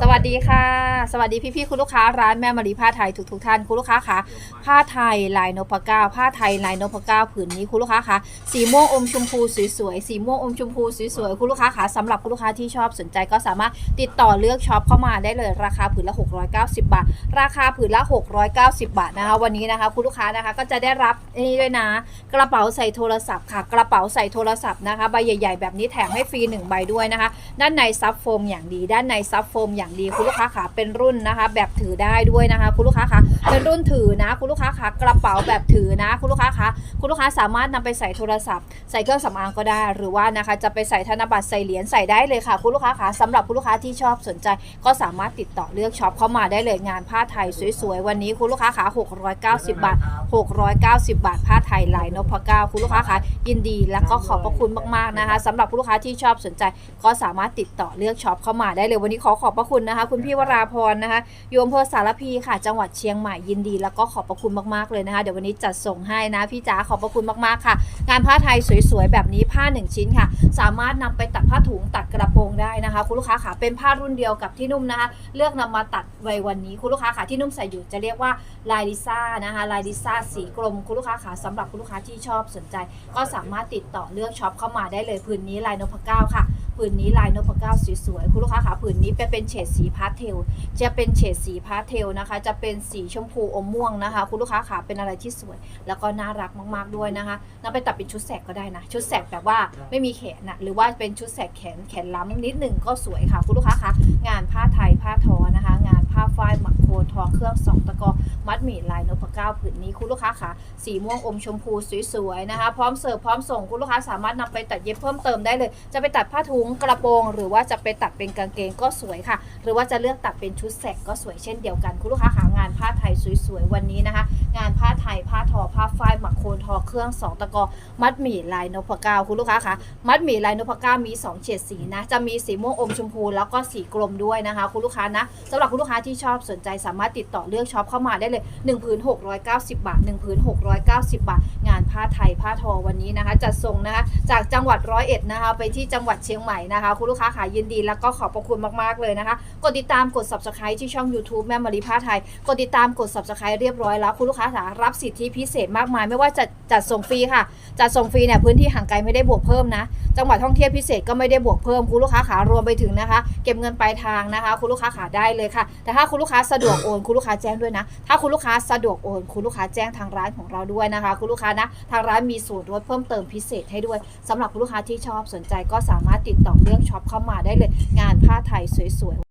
สวัสดีค่ะ สวัสดีพี่ๆคุณลูกค้าร้านแม่มารีผ้าไทยทุกทุกๆท่านคุณลูกค้าคะผ้าไทยลายนพเก้าผ้าไทยลายนพเก้าผืนนี้คุณลูกค้าคะสีม่วงอมชมพูสวยๆสีม่วงอมชมพูสวยๆคุณลูกค้าคะสำหรับคุณลูกค้าที่ชอบสนใจก็สามารถติดต่อเลือกช็อปเข้ามาได้เลยราคาผืนละ 690 บาท ราคาผืนละ 690 บาทนะคะวันนี้นะคะคุณลูกค้านะคะก็จะได้รับนี่ด้วยนะ กระเป๋าใส่โทรศัพท์ค่ะ กระเป๋าใส่โทรศัพท์นะคะใบใหญ่ ๆ แบบนี้แถมให้ฟรี1ใบด้วยนะคะ ด้านในซับโฟมอย่างดี ด้านในซับโฟมอย่างดีคุณลูกค้าขาเป็นรุ่นนะคะ แบบถือได้ด้วยนะคะ คุณลูกค้าคะเป็นรุ่นถือนะ คุณลูกค้าขากระเป๋าแบบถือนะ คุณลูกค้าคะคุณลูกค้าสามารถนำไปใส่โทรศัพท์ ใส่เครื่องสำอางก็ได้ หรือว่านะคะจะไปใส่ธนบัตรใส่เหรียญใส่ได้เลยค่ะ คุณลูกค้าคะสำหรับคุณลูกค้าที่ชอบสนใจ ก็สามารถติดต่อเลือกช็อปเข้ามาได้เลยงานผ้าไทยสวยๆวันนี้คุณลูกค้าขา690 บาท690 บาทผ้าไทยลายนพเก้าคุณลูกค้าคะยินดีแล้วก็ขอบพระคุณมากๆนะคะสำหรับผู้ลูกค้าที่ชอบสนใจ ก็สามารถติดต่อเลือกช็อปเข้ามาได้เลยวันนี้ขอขอบพระคุณนะคะ คุณพี่วราพรนะคะโยมอำเภอสารพีค่ะ จังหวัดเชียงใหม่ยินดี แล้วก็ขอบพระคุณมากๆเลยนะคะ เดี๋ยววันนี้จัดส่งให้นะพี่จ๋าขอบพระคุณมากๆค่ะ งานผ้าไทยสวยๆแบบนี้ผ้าหนึ่งชิ้นค่ะ สามารถนำไปตัดผ้าถุงตัดกระโปรง นะคะคุณลูกค้าค่ะเป็นผ้ารุ่นเดียวกับที่นุ่มนะคะเลือกนำมาตัดไว้วันนี้คุณลูกค้าค่ะที่นุ่มใส่อยู่จะเรียกว่าลายลิซ่านะคะลายลิซ่าสีกลมคุณลูกค้าค่ะสำหรับคุณลูกค้าที่ชอบสนใจ ก็สามารถติดต่อเลือกช็อปเข้ามาได้เลยพื้นนี้ลายนพเก้าค่ะ ผืนนี้ลายนพเก้าสวยๆคุณลูกค้าค่ะผืนนี้เป็นเป็นเฉดสีพาสเทล จะเป็นเฉดสีพาสเทลนะคะ จะเป็นสีชมพูอมม่วงนะคะ คุณลูกค้าค่ะเป็นอะไรที่สวย แล้วก็น่ารักมากๆด้วยนะคะนำไปตัดเป็นชุดแสกก็ได้นะ ชุดแสกแบบว่าไม่มีแขนนะหรือว่าเป็นชุดแสกแขนแขนล้ำนิดหนึ่งก็สวยค่ะ คุณลูกค้าคะงานผ้าไทยผ้าทอนะคะ งานผ้าฝ้ายหมักโคนทอเครื่องสองตะกอ มัดหมี่ลายนพเก้าผืนนี้คุณลูกค้าคะสีม่วงอมชมพูสวยๆนะคะพร้อมเสิร์ฟพร้อมส่งคุณลูกค้าสามารถนำไปตัดเย็บเพิ่มเติมได้เลย จะไปตัดผ้าถุงกระโปรง หรือว่าจะไปตัดเป็นกางเกงก็สวยค่ะ หรือว่าจะเลือกตัดเป็นชุดแสกก็สวยเช่นเดียวกันคุณลูกค้าคะงานผ้าไทยสวยๆวันนี้นะคะ นทอเครื่องสองตะกอ มัดหมี่ลายนพเก้าคุณลูกค้าคะมัดหมี่ลายนพเก้ามีสองเฉดสีนะ จะมีสีม่วงอมชมพูแล้วก็สีกลมด้วยนะคะ คุณลูกค้านะสำหรับคุณลูกค้าที่ชอบสนใจสามารถติดต่อเลือกช็อปเข้ามาได้เลย1ผืน690 บาท1ผืน690 บาท งานผ้าไทยผ้าทอวันนี้นะคะ จัดส่งนะคะจากจังหวัดร้อยเอ็ดนะคะไปที่จังหวัดเชียงใหม่นะคะ คุณลูกค้าขายยินดีแล้วก็ขอบพระคุณมากๆเลยนะคะ กดติดตามกด subscribe ที่ช่อง YouTube แม่มารีผ้าไทย กดติดตามกด subscribe เรียบร้อยแล้ว คุณลูกค้าสารับสิทธิพิเศษมากมายไม่ว่าจะจัดส่งฟรีค่ะ จัดส่งฟรีเนี่ยพื้นที่ห่างไกลไม่ได้บวกเพิ่มนะ จังหวัดท่องเที่ยวพิเศษก็ไม่ได้บวกเพิ่มคุณลูกค้าขารวมไปถึงนะคะ เก็บเงินปลายทางนะคะ คุณลูกค้าขาได้เลยค่ะ แต่ถ้าคุณลูกค้าสะดวกโอนคุณลูกค้าแจ้งด้วยนะ ถ้าคุณลูกค้าสะดวกโอนคุณลูกค้าแจ้งทางร้านของเราด้วยนะคะ คุณลูกค้านะทางร้านมีส่วนลดเพิ่มเติมพิเศษให้ด้วยสำหรับคุณลูกค้าที่ชอบสนใจก็สามารถติดต่อเลือกช็อปเข้ามาได้เลย งานผ้าไทยสวยๆ